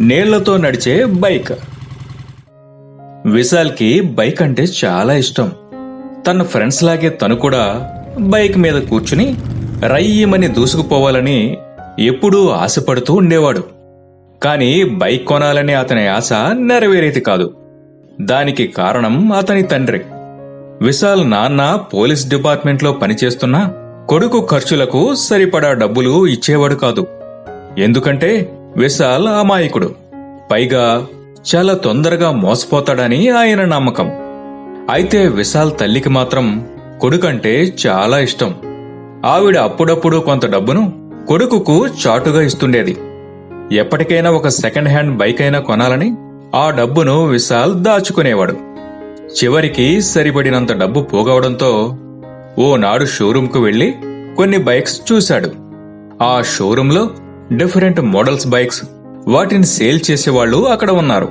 నీళ్ళతో నడిచే bike. విశాల్కి bike అంటే చాలా ఇష్టం. తన ఫ్రెండ్స్ లాగే తను కూడా బైక్ మీద కూర్చుని రయ్యమని దూసుకుపోవాలని ఎప్పుడూ ఆశపడుతూ ఉండేవాడు. కానీ బైక్ కొనాలనే అతని ఆశ నెరవేరేది కాదు. దానికి కారణం అతని తండ్రి. విశాల్ నాన్న పోలీస్ డిపార్ట్మెంట్లో పనిచేస్తున్నా కొడుకు ఖర్చులకు సరిపడా డబ్బులు ఇచ్చేవాడు కాదు. ఎందుకంటే విశాల్ అమాయకుడు. పైగా చాలా తొందరగా మోసపోతాడని ఆయన నమ్మకం. అయితే విశాల్ తల్లికి మాత్రం కొడుకంటే చాలా ఇష్టం. ఆవిడ అప్పుడప్పుడు కొంత డబ్బును కొడుకుకు చాటుగా ఇస్తుండేది. ఎప్పటికైనా ఒక సెకండ్ హ్యాండ్ బైక్ అయినా కొనాలని ఆ డబ్బును విశాల్ దాచుకునేవాడు. చివరికి సరిపడినంత డబ్బు పోగవడంతో ఓనాడు షోరూంకు వెళ్ళి కొన్ని బైక్స్ చూశాడు. ఆ షోరూంలో డిఫరెంట్ మోడల్స్ బైక్స్ వాటిని సేల్ చేసేవాళ్ళు అక్కడ ఉన్నారు.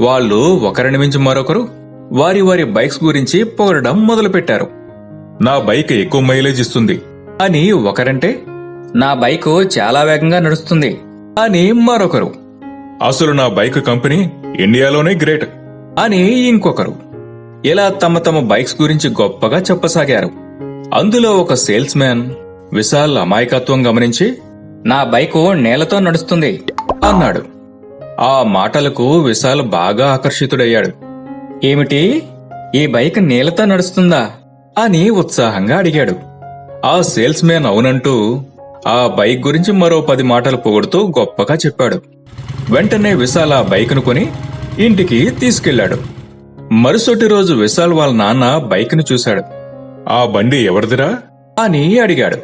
వాళ్ళు ఒకరిని మించి మరొకరు వారి వారి బైక్స్ గురించి పొగడడం మొదలుపెట్టారు. నా బైక్ ఎక్కువ మైలేజ్ ఇస్తుంది. అని ఒకరంటే నా బైకు చాలా వేగంగా నడుస్తుంది. అని మరొకరు అసలు నా బైక్ కంపెనీ ఇండియాలోనే గ్రేట్ అని ఇంకొకరు. ఇలా తమ తమ బైక్స్ గురించి గొప్పగా చెప్పసాగారు. అందులో ఒక సేల్స్ మ్యాన్ విశాల్ అమాయకత్వం గమనించి నా బైకు నేలతో నడుస్తుంది అన్నాడు. ఆ మాటలకు విశాల్ బాగా ఆకర్షితుడయ్యాడు. ఏమిటి? ఈ బైక్ నేలతో నడుస్తుందా? అని ఉత్సాహంగా అడిగాడు. ఆ సేల్స్ మ్యాన్ అవునంటూ ఆ బైక్ గురించి మరో పది మాటలు పొగుడుతూ గొప్పగా చెప్పాడు. వెంటనే విశాల్ ఆ బైక్ను కొని ఇంటికి తీసుకెళ్ళాడు మరుసటి రోజు విశాల్ వాళ్ళ నాన్న బైక్ను చూశాడు. ఆ బండి ఎవరిదిరా? అని అడిగాడు.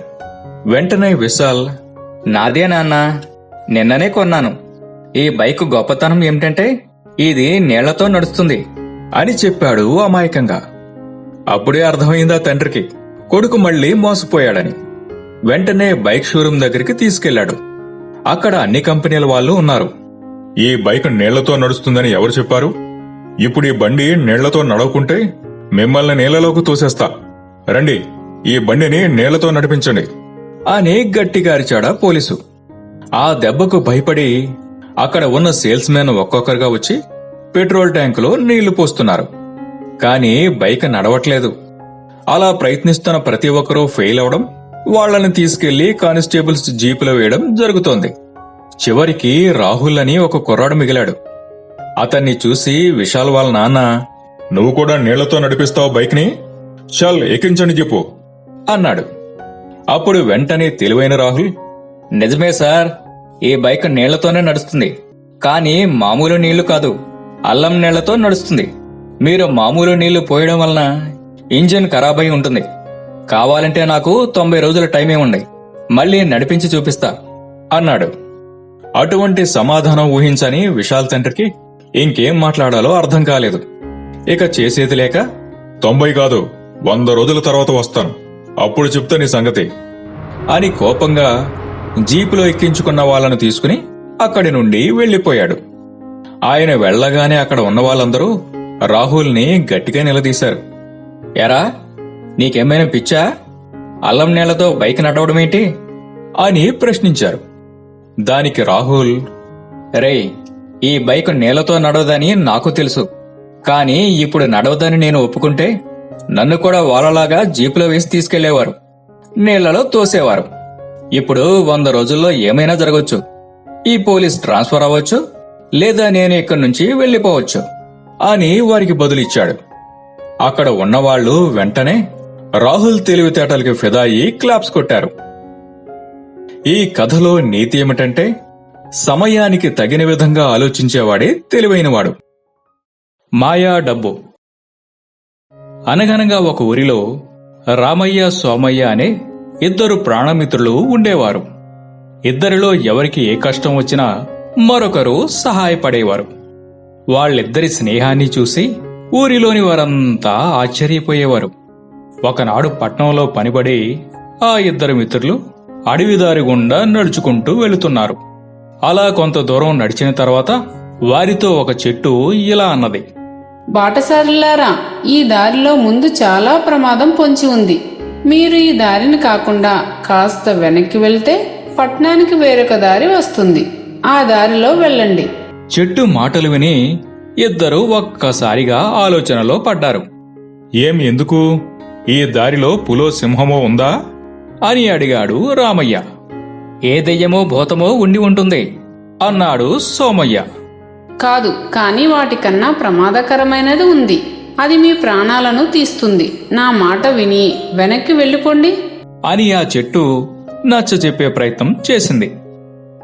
వెంటనే విశాల్ నాదే నాన్న నిన్ననే కొన్నాను. ఈ బైక్ గొప్పతనం ఏమిటంటే ఇది నీళ్ళతో నడుస్తుంది అని చెప్పాడు అమాయకంగా. అప్పుడే అర్థమైందా తండ్రికి? కొడుకు మళ్ళీ మోసపోయాడని. వెంటనే బైక్ షోరూం దగ్గరికి తీసుకెళ్ళాడు అక్కడ అన్ని కంపెనీల వాళ్ళు ఉన్నారు. ఈ బైక్ నీళ్ళతో నడుస్తుందని ఎవరు చెప్పారు? ఇప్పుడు ఈ బండి నీళ్ళతో నడవకుంటే మిమ్మల్ని నీళ్ళలోకి తోసేస్తా. రండి ఈ బండిని నీళ్ళతో నడిపించండి. అని గట్టిగా అరిచాడా పోలీసు. ఆ దెబ్బకు భయపడి అక్కడ ఉన్న సేల్స్ మ్యాన్ ఒక్కొక్కరుగా వచ్చి పెట్రోల్ ట్యాంకులో నీళ్ళు పోస్తున్నారు. కానీ బైక్ నడవట్లేదు. అలా ప్రయత్నిస్తున్న ప్రతి ఒక్కరూ ఫెయిల్ అవడం వాళ్ళని తీసుకెళ్ళి కానిస్టేబుల్స్ జీపులో వేయడం జరుగుతోంది. చివరికి రాహుల్ అని ఒక కుర్రాడు మిగిలాడు. అతన్ని చూసి విశాల్ వాళ్ళ నాన్న నువ్వు కూడా నీళ్ళతో నడిపిస్తావు బైక్ని చల్ ఎక్కించండి చెప్పు అన్నాడు. అప్పుడు వెంటనే తెలివైన రాహుల్ నిజమే సార్ ఈ బైక్ నీళ్ళతోనే నడుస్తుంది. కానీ మామూలు నీళ్ళు కాదు అల్లం నీళ్ళతో నడుస్తుంది. మీరు మామూలు నీళ్ళు పోయడం వలన ఇంజిన్ ఖరాబ్ అయి ఉంటుంది. కావాలంటే నాకు తొంభై రోజుల టైం ఇవ్వండి మళ్ళీ నడిపించి చూపిస్తా అన్నాడు. అటువంటి సమాధానం ఊహించని విశాల్ తండ్రికి ఇంకేం మాట్లాడాలో అర్థం కాలేదు. ఇక చేసేది లేక తొంభై కాదు వంద రోజుల తర్వాత వస్తాను. అప్పుడు చెప్తా నీ సంగతి. అని కోపంగా జీపులో ఎక్కించుకున్న వాళ్ళను తీసుకుని అక్కడి నుండి వెళ్ళిపోయాడు ఆయన వెళ్ళగానే అక్కడ ఉన్న వాళ్ళందరూ రాహుల్ని గట్టిగా నిలదీశారు. ఎరా నీకేమైనా పిచ్చా? అల్లం నేలతో బైక్ నడవడమేంటి అని ప్రశ్నించారు. దానికి రాహుల్ రేయ్ ఈ బైక్ నేలతో నడవదని నాకు తెలుసు. కానీ ఇప్పుడు నడవదని నేను ఒప్పుకుంటే నన్ను కూడా వాళ్ళలాగా జీపులో వేసి తీసుకెళ్ళేవారు. నీళ్ళలో తోసేవారు. ఇప్పుడు వంద రోజుల్లో ఏమైనా జరగవచ్చు ఈ పోలీస్ ట్రాన్స్ఫర్ అవ్వచ్చు లేదా నేను ఇక్కడి నుంచి వెళ్ళిపోవచ్చు అని వారికి బదులిచ్చాడు. అక్కడ ఉన్నవాళ్ళు వెంటనే రాహుల్ తెలివితేటలకి ఫిదాయి క్లాప్స్ కొట్టారు. ఈ కథలో నీతి ఏమిటంటే సమయానికి తగిన విధంగా ఆలోచించేవాడే తెలివైనవాడు. మాయా డబ్బు. అనగనగా ఒక ఊరిలో రామయ్య సోమయ్య అనే ఇద్దరు ప్రాణమిత్రులు ఉండేవారు. ఇద్దరిలో ఎవరికి ఏ కష్టం వచ్చినా మరొకరు సహాయపడేవారు. వాళ్ళిద్దరి స్నేహాన్ని చూసి ఊరిలోని వారంతా ఆశ్చర్యపోయేవారు. ఒకనాడు పట్నంలో పనిపడి ఆ ఇద్దరు మిత్రులు అడవిదారి గుండా నడుచుకుంటూ వెళుతున్నారు. అలా కొంత దూరం నడిచిన తర్వాత వారితో ఒక చెట్టు ఇలా అన్నది. బాటసారులారా ఈ దారిలో ముందు చాలా ప్రమాదం పొంచి ఉంది. మీరు ఈ దారిని కాకుండా కాస్త వెనక్కి వెళ్తే పట్నానికి వేరొక దారి వస్తుంది. ఆ దారిలో వెళ్ళండి. చెట్టు మాటలు విని ఇద్దరూ ఒక్కసారిగా ఆలోచనలో పడ్డారు. ఏం ఎందుకు? ఈ దారిలో పులో సింహమో ఉందా? అని అడిగాడు రామయ్య. ఏ దెయ్యమో భూతమో ఉండి ఉంటుంది అన్నాడు సోమయ్య. కాదు కానీ వాటికన్నా ప్రమాదకరమైనది ఉంది. అది మీ ప్రాణాలను తీస్తుంది. నా మాట విని వెనక్కి వెళ్ళిపోండి. అని ఆ చెట్టు నచ్చ చెప్పే ప్రయత్నం చేసింది.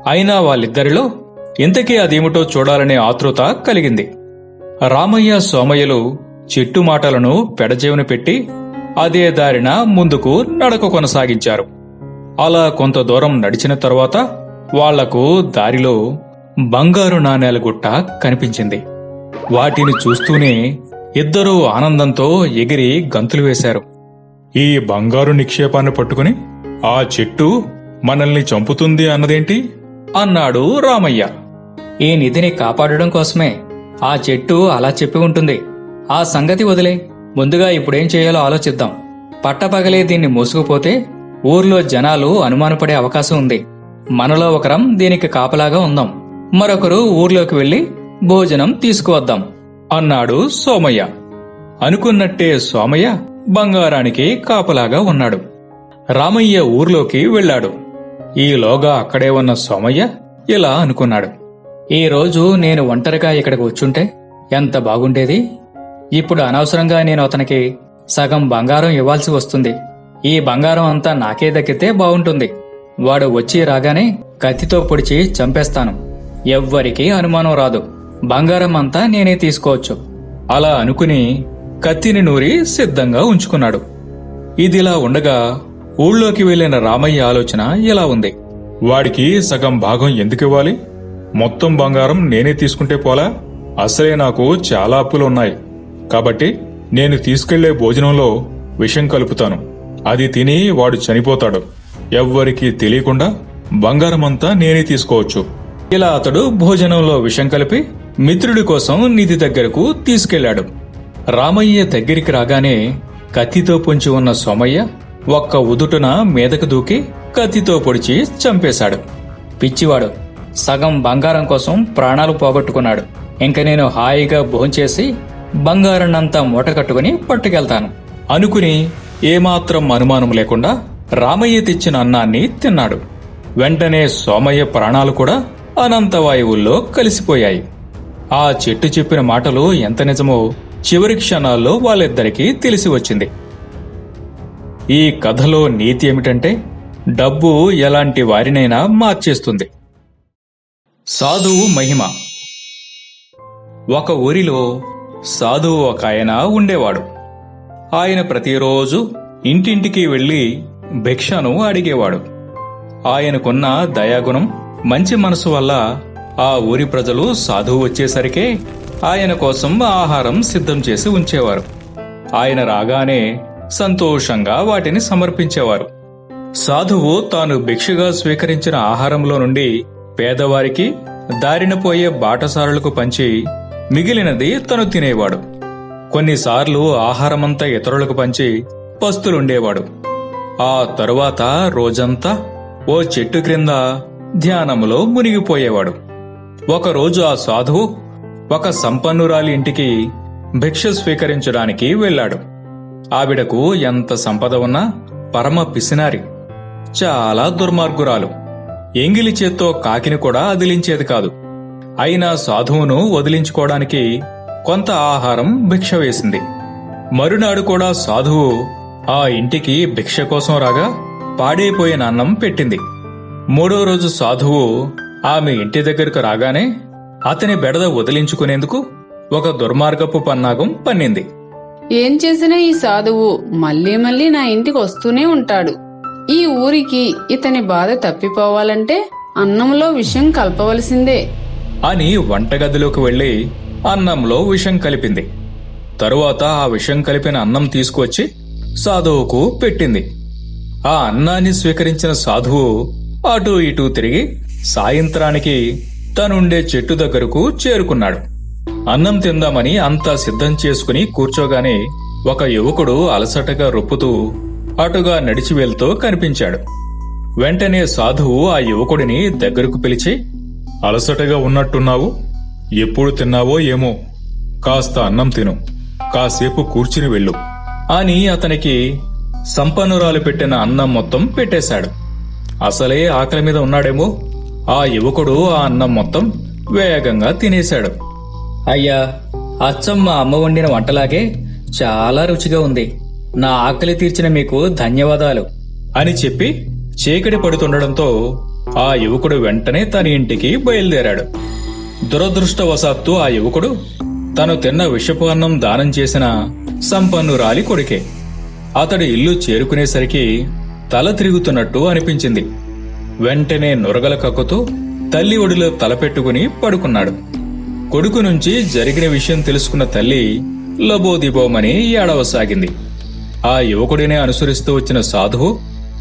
అయినా వాళ్ళిద్దరిలో ఇంతకీ అదేమిటో చూడాలనే ఆతృత కలిగింది. రామయ్య సోమయ్యలు చెట్టు మాటలను పెడజేవున పెట్టి అదే దారిన ముందుకు నడక కొనసాగించారు. అలా కొంత దూరం నడిచిన తరువాత వాళ్ళకు దారిలో బంగారు నాణేల గుట్ట కనిపించింది. వాటిని చూస్తూనే ఇద్దరూ ఆనందంతో ఎగిరి గంతులు వేశారు. ఈ బంగారు నిక్షేపాన్ని పట్టుకుని ఆ చెట్టు మనల్ని చంపుతుంది అన్నదేంటి? అన్నాడు రామయ్య. ఈ నిధిని కాపాడడం కోసమే ఆ చెట్టు అలా చెప్పి ఉంటుంది. ఆ సంగతి వదిలే. ముందుగా ఇప్పుడేం చేయాలో ఆలోచిద్దాం. పట్టపగలే దీన్ని మోసుకుపోతే ఊర్లో జనాలు అనుమానపడే అవకాశం ఉంది. మనలో ఒకరం దీనికి కాపలాగా ఉందాం. మరొకరు ఊర్లోకి వెళ్ళి భోజనం తీసుకువద్దాం అన్నాడు సోమయ్య. అనుకున్నట్టే సోమయ్య బంగారానికి కాపలాగా ఉన్నాడు. రామయ్య ఊర్లోకి వెళ్ళాడు. ఈలోగా అక్కడే ఉన్న సోమయ్య ఇలా అనుకున్నాడు. ఈ రోజు నేను ఒంటరిగా ఇక్కడికి వచ్చుంటే ఎంత బాగుండేది? ఇప్పుడు అనవసరంగా నేను అతనికి సగం బంగారం ఇవ్వాల్సి వస్తుంది. ఈ బంగారం అంతా నాకే దక్కితే బాగుంటుంది. వాడు వచ్చి రాగానే కత్తితో పొడిచి చంపేస్తాను. ఎవ్వరికీ అనుమానం రాదు. బంగారం అంతా నేనే తీసుకోవచ్చు. అలా అనుకుని కత్తిని నూరి సిద్ధంగా ఉంచుకున్నాడు. ఇదిలా ఉండగా ఊళ్ళోకి వెళ్ళిన రామయ్య ఆలోచన ఇలా ఉంది? వాడికి సగం భాగం ఎందుకు ఇవ్వాలి? మొత్తం బంగారం నేనే తీసుకుంటే పోలా? అసలే నాకు చాలా అప్పులు ఉన్నాయి. కాబట్టి నేను తీసుకెళ్ళే భోజనంలో విషం కలుపుతాను. అది తిని వాడు చనిపోతాడు. ఎవ్వరికీ తెలియకుండా బంగారమంతా నేనే తీసుకోవచ్చు. ఇలా అతడు భోజనంలో విషం కలిపి మిత్రుడి కోసం నిధి దగ్గరకు తీసుకెళ్ళాడు రామయ్య దగ్గరికి రాగానే కత్తితో పొంచి ఉన్న సోమయ్య ఒక్క ఉదుటున మీదకు దూకి కత్తితో పొడిచి చంపేశాడు. పిచ్చివాడు సగం బంగారం కోసం ప్రాణాలు పోగొట్టుకున్నాడు. ఇంక నేను హాయిగా భోంచేసి బంగారాన్నంతా మూట కట్టుకుని పట్టుకెళ్తాను. అనుకుని ఏమాత్రం అనుమానం లేకుండా రామయ్య తెచ్చిన అన్నాన్ని తిన్నాడు. వెంటనే సోమయ్య ప్రాణాలు కూడా అనంతవాయువుల్లో కలిసిపోయాయి. ఆ చెట్టు చెప్పిన మాటలు ఎంత నిజమో చివరి క్షణాల్లో వాళ్ళిద్దరికీ తెలిసి వచ్చింది. ఈ కథలో నీతి ఏమిటంటే డబ్బు ఎలాంటి వారినైనా మార్చేస్తుంది. సాధువు మహిమ. ఒక ఊరిలో సాధువు ఒక ఆయన ఉండేవాడు. ఆయన ప్రతిరోజు ఇంటింటికి వెళ్ళి భిక్షను అడిగేవాడు. ఆయనకున్న దయాగుణం మంచి మనసు వల్ల ఆ ఊరి ప్రజలు సాధువు వచ్చేసరికే ఆయన కోసం ఆహారం సిద్ధం చేసి ఉంచేవారు. ఆయన రాగానే సంతోషంగా వాటిని సమర్పించేవారు. సాధువు తాను భిక్షగా స్వీకరించిన ఆహారంలో నుండి పేదవారికి దారిన పోయే బాటసారులకు పంచి మిగిలినది తను తినేవాడు. కొన్నిసార్లు ఆహారమంతా ఇతరులకు పంచి పస్తులుండేవాడు. ఆ తరువాత రోజంతా ఓ చెట్టు క్రింద ధ్యానములో మునిగిపోయేవాడు. ఒకరోజు ఆ సాధువు ఒక సంపన్నురాలి ఇంటికి భిక్ష స్వీకరించడానికి వెళ్ళాడు. ఆవిడకు ఎంత సంపద ఉన్నా పరమ పిసినారి చాలా దుర్మార్గురాలు. ఎంగిలి చేత్తో కాకిని కూడా అదిలించేది కాదు. అయినా సాధువును వదిలించుకోవడానికి కొంత ఆహారం భిక్ష వేసింది. మరునాడు కూడా సాధువు ఆ ఇంటికి భిక్ష కోసం రాగా పాడైపోయిన అన్నం పెట్టింది. మూడో రోజు సాధువు ఆమె ఇంటి దగ్గరకు రాగానే అతని బెడద వదిలించుకునేందుకు ఒక దుర్మార్గపు పన్నాగం పన్నింది. ఏం చేసినా ఈ సాధువు మళ్ళీ మళ్ళీ నా ఇంటికి వస్తూనే ఉంటాడు. ఈ ఊరికి ఇతని బాధ తప్పిపోవాలంటే అన్నంలో విషం కలపవలసిందే. అని వంటగదిలోకి వెళ్ళి అన్నంలో విషం కలిపింది. తరువాత ఆ విషం కలిపిన అన్నం తీసుకువచ్చి సాధువుకు పెట్టింది. ఆ అన్నాన్ని స్వీకరించిన సాధువు అటూ ఇటూ తిరిగి సాయంత్రానికి తనుండే చెట్టు దగ్గరకు చేరుకున్నాడు. అన్నం తిందామని అంతా సిద్ధం చేసుకుని కూర్చోగానే ఒక యువకుడు అలసటగా రొప్పుతూ అటుగా నడిచి వెళ్తూ కనిపించాడు. వెంటనే సాధువు ఆ యువకుడిని దగ్గరకు పిలిచి అలసటగా ఉన్నట్టున్నావు? ఎప్పుడు తిన్నావో ఏమో? కాస్త అన్నం తిను. కాసేపు కూర్చుని వెళ్ళు. అని అతనికి సంపన్నురాలు పెట్టిన అన్నం మొత్తం పెట్టేశాడు. అసలే ఆకలి మీద ఉన్నాడేమో? ఆ యువకుడు ఆ అన్నం మొత్తం వేగంగా తినేశాడు. అయ్యా అచ్చం మా అమ్మ వండిన వంటలాగే చాలా రుచిగా ఉంది. నా ఆకలి తీర్చిన మీకు ధన్యవాదాలు. అని చెప్పి చీకటి పడుతుండడంతో ఆ యువకుడు వెంటనే తన ఇంటికి బయలుదేరాడు. దురదృష్టవశాత్తు ఆ యువకుడు తను తిన్న విషపు అన్నం దానం చేసిన సంపన్నురాలి కొడుకే. అతడు ఇల్లు చేరుకునేసరికి తల తిరుగుతున్నట్టు అనిపించింది. వెంటనే నొరగల కక్కుతూ తల్లి ఒడిలో తలపెట్టుకుని పడుకున్నాడు. కొడుకు నుంచి జరిగిన విషయం తెలుసుకున్న తల్లి లబోదిబోమని ఏడవసాగింది. ఆ యువకుడినే అనుసరిస్తూ వచ్చిన సాధువు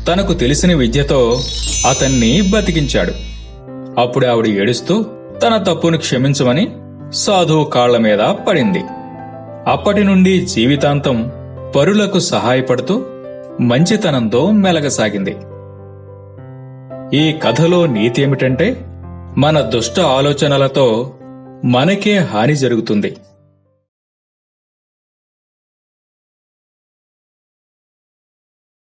తనకు తెలిసిన విద్యతో అతన్ని బతికించాడు. అప్పుడు ఆవిడ ఏడుస్తూ తన తప్పును క్షమించమని సాధువు కాళ్ళ మీద పడింది. అప్పటి నుండి జీవితాంతం పరులకు సహాయపడుతూ మంచితనంతో మెలగసాగింది. ఈ కథలో నీతి ఏమిటంటే మన దుష్ట ఆలోచనలతో మనకే హాని జరుగుతుంది.